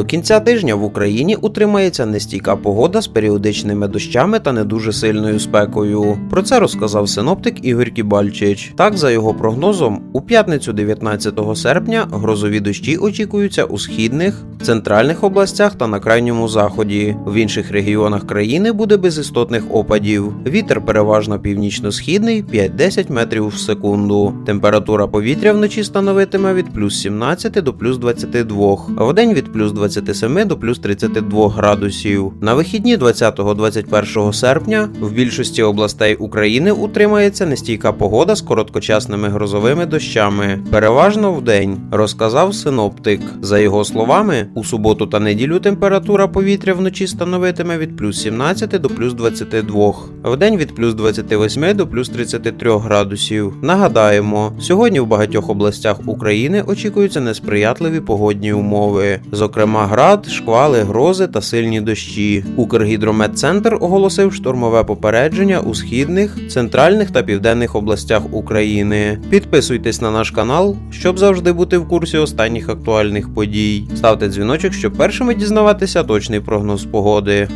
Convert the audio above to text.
До кінця тижня в Україні утримається нестійка погода з періодичними дощами та не дуже сильною спекою. Про це розказав синоптик Ігор Кібальчич. Так, за його прогнозом, у п'ятницю 19 серпня грозові дощі очікуються у східних, центральних областях та на крайньому заході. В інших регіонах країни буде без істотних опадів. Вітер переважно північно-східний 5-10 метрів в секунду. Температура повітря вночі становитиме від плюс 17 до плюс 22, а вдень від плюс 27 до плюс 32 градусів. На вихідні 20-21 серпня в більшості областей України утримається нестійка погода з короткочасними грозовими дощами, переважно вдень, розказав синоптик. За його словами, у суботу та неділю температура повітря вночі становитиме від плюс 17 до плюс 22, а вдень від плюс 28 до плюс 33 градусів. Нагадаємо, сьогодні в багатьох областях України очікуються несприятливі погодні умови, зокрема град, шквали, грози та сильні дощі. Укргідрометцентр оголосив штормове попередження у східних, центральних та південних областях України. Підписуйтесь на наш канал, щоб завжди бути в курсі останніх актуальних подій. Ставте дзвіночок, щоб першими дізнаватися точний прогноз погоди.